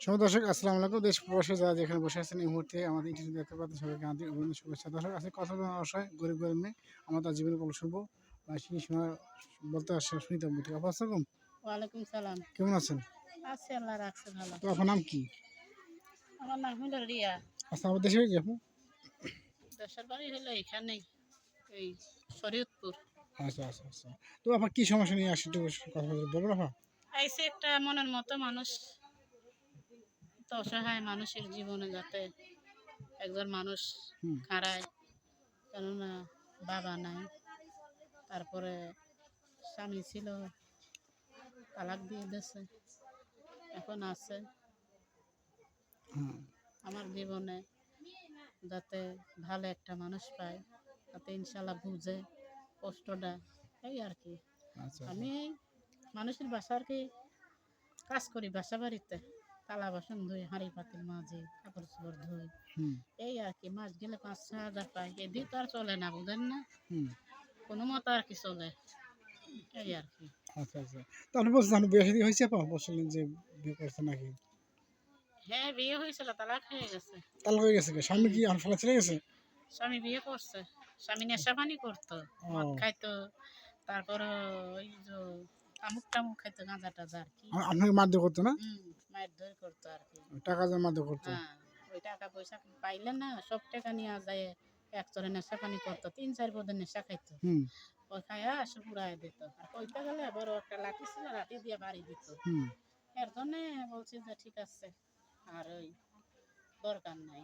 সব দর্শক আসসালামু আলাইকুম। দেশ প্রবাসী যারা যেখানে বসে আছেন এই মুহূর্তে আমাদের ইন্টারভিউ দেখতে পাচ্ছেন সবাইকে আন্তরিক অভিনন্দন শুভেচ্ছা। দর্শক আছে কথা বলার অবশ্যই গরিব গরিব মেয়ে আমরা তার জীবনে গল্প শুনব। বা সেই বলতে আসছে শুনিতে বুঝতে আপা আসসালাম ওয়ালাইকুম সালাম। কেমন আছেন? আছে আল্লাহ রাখছে ভালো। তো আপনার নাম কি? আমার নাম হলো রিয়া। আচ্ছা আমার দেশে হয়ে আপু? দেশের বাড়ি হলো এখানেই এই শরীয়তপুর। আচ্ছা আচ্ছা আচ্ছা। তো আপনার কি সমস্যা নিয়ে আসছে একটু কথা বলতে বলবেন আপা। আইসে একটা মনের মতো মানুষ। তো অসহায় মানুষের জীবনে যাতে একজন মানুষ হারায় কেননা বাবা নাই তারপরে স্বামী ছিল তালাক দিয়ে দিয়েছে এখন আছে। আমার জীবনে যাতে ভালো একটা মানুষ পায় তাতে ইনশাল্লাহ বুঝে কষ্টটা এই আর কি। আচ্ছা। আমি মানুষের বাসার কি কাজ করি বাসা বাড়িতে। থালা বাসন ধুই হাঁড়ি পাতিল মাঝে কাপড় চোপড় ধুই এই আর কি মাছ গেলে পাঁচ ছ হাজার পাই। এদিকে তো আর চলে না বুঝেন না? কোনো মতো আর কি চলে। এই আর কি। আচ্ছা আচ্ছা। তো আপনি বলছেন আপনি বিয়ে হয়েছে আপা বলছিলেন যে বিয়ে করছেন নাকি? হ্যাঁ বিয়ে হয়েছিল তালাক হয়ে গেছে। তাহলে হয়ে গেছে? স্বামী কি ছেড়ে গেছে? স্বামী বিয়ে করছে। স্বামী নেশা পানি করতো মদ খাইতো তারপর ওই যে তামুক টামুক খাইতো গাঁজা টাজা আর কি। আপনাকে মারধর করতো না? হুম করতো আর কি। টাকা দিয়ে মারধর করতো। হ্যাঁ ওই টাকা পয়সা পাইলে না সব টাকা নিয়ে যায় এক চরে নেশা পানি করতো তিন চার পদের নেশা খাইতো। ওই খাইয়া আসে পুরাই দিত। আর কইতে গেলে বড় একটা লাঠি ছিল লাঠি দিয়ে বাড়ি দিত। এর জন্য বলছি যে ঠিক আছে আর ওই দরকার নাই।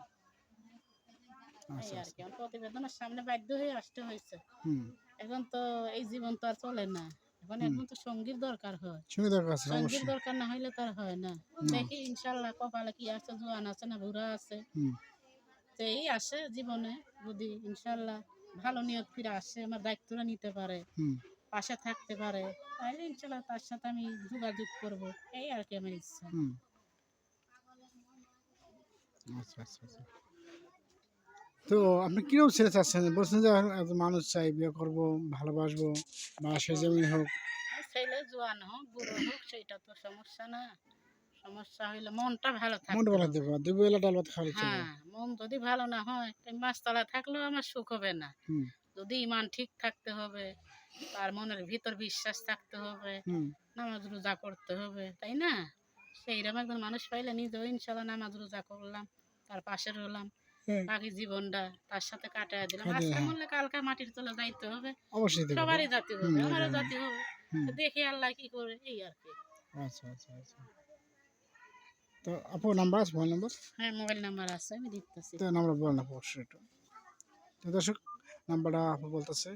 এই আচ্ছা আর কি প্রতিবেদনের সামনে বাধ্য হয়ে আসতে হয়েছে। হুম। এখন তো এই জীবন তো আর চলে না। হুম। এখন তো সঙ্গীর দরকার হয়। সঙ্গে দরকার আছে সঙ্গীর দরকার না হইলে তার হয় না। দেখি ইনশাল্লাহ কপালে কি আছে জোয়ান আছে না বুড়া আছে। তো এই আসে জীবনে যদি ইনশাল্লাহ ভালো নিয়ত ফিরে আসে আমার দায়িত্বটা নিতে পারে পাশে থাকতে পারে তাহলে ইনশাল্লাহ তার সাথে আমি যোগাযোগ করব। এই আর কি আমার ইচ্ছা। আচ্ছা আচ্ছা আচ্ছা। তো আপনি কীরকম ছেলে চাচ্ছেন? বলছেন যে একজন মানুষ চাই বিয়ে করব ভালোবাসবো বা সে যেমন হোক। ছেলে জোয়ান হোক বুড়ো হোক সেটা তো সমস্যা না। সমস্যা হইলে মনটা ভালো থাকে মনটা ভালো দেবো দুই বেলা ডাল ভাত চলবে। হ্যাঁ মন যদি ভালো না হয় তাই মাছতলা থাকলেও আমার সুখ হবে না। যদি ইমান ঠিক থাকতে হবে তার মনের ভিতর বিশ্বাস থাকতে হবে নামাজ রোজা করতে হবে তাই না? সেইরকম একজন মানুষ পাইলে নিজেও ইনশাল্লাহ নামাজ রোজা করলাম তার পাশে রইলাম। হ্যাঁ, বাকি জীবনটা তার সাথে কাটায় দিলাম। আজকে হ্যাঁ। মরলে কালকে মাটির তলে যাইতে হবে। অবশ্যই সবারই জাতি হবে আমারও হ্যাঁ, জাতি হবে। দেখি আল্লাহ কি করে এই আর কি। আচ্ছা আচ্ছা আচ্ছা। তো আপু নাম্বার আছে মোবাইল নাম্বার? হ্যাঁ মোবাইল নাম্বার আছে আমি দিতেছি। তো নাম্বার বলেন আপু অবশ্যই একটু। তো দর্শক নাম্বারটা আপু বলতেছে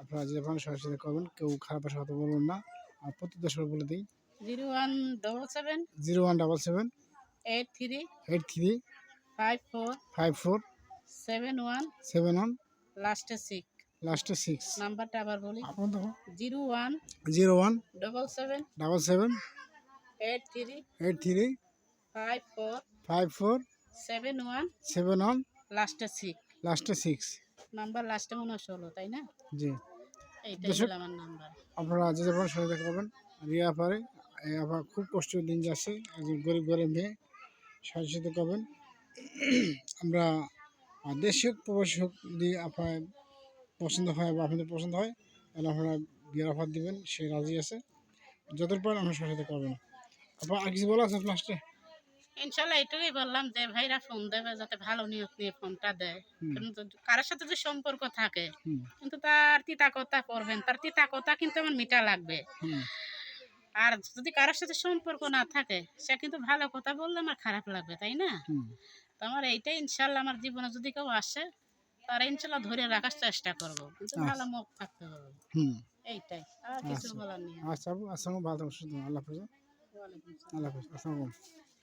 আপনারা সরাসরি করবেন কেউ খারাপ ভাষা কথা বলবেন না। আর প্রতি দর্শক বলে দিই zero one double seven zero one double seven eight three eight three five four five four seven one seven one লাস্টে সিক্স লাস্টে সিক্স নাম্বারটা আবার বলি। Zero one zero one double seven double seven eight three eight three five four five four seven one seven one লাস্টে six লাস্টে six number লাস্টে মনে হয় ষোলো তাই না? জি। এইটাই আমার নাম্বার আপনারা যে যাবেন সবাই দেখতে পাবেন রিয়া পারে খুব কষ্ট দিন যাচ্ছে একজন গরিব গরিব মেয়ে সাথে সাথে করবেন। আমরা আহ, দেশি হোক প্রবাসী হোক যদি আপনার পছন্দ হয় বা আপনাদের পছন্দ হয় তাহলে আপনারা বিয়ের অফার দিবেন সে রাজি আছে। যতটুকু পারেন আমরা সাথে সাথে করবেন আপনার আর কিছু বলা আছে লাস্টে ইনশাল্লাহ এটুকুই বললাম যে ভাইরা ফোন দেবে যাতে ভালো নিয়ত নিয়ে ফোনটা দেয়। কিন্তু কারোর সাথে যদি সম্পর্ক থাকে কিন্তু তার তিতা কথা করবেন তার তিতা কথা কিন্তু আমার মিটা লাগবে। আর যদি কারোর সাথে সম্পর্ক না থাকে সে কিন্তু ভালো কথা বললে আমার খারাপ লাগবে তাই না? তো আমার এইটাই ইনশাল্লাহ আমার জীবনে যদি কেউ আসে তারা ইনশাল্লাহ ধরে রাখার চেষ্টা করব। কিন্তু আচ্ছা। ভালো মুখ থাকতে হবে। এইটাই। আর কিছু আচ্ছা। বলার নেই আচ্ছা আসসালামু থাকুন। আল্লাহ হাফেজ আল্লাহ হাফেজ আসসালামু আলাইকুম।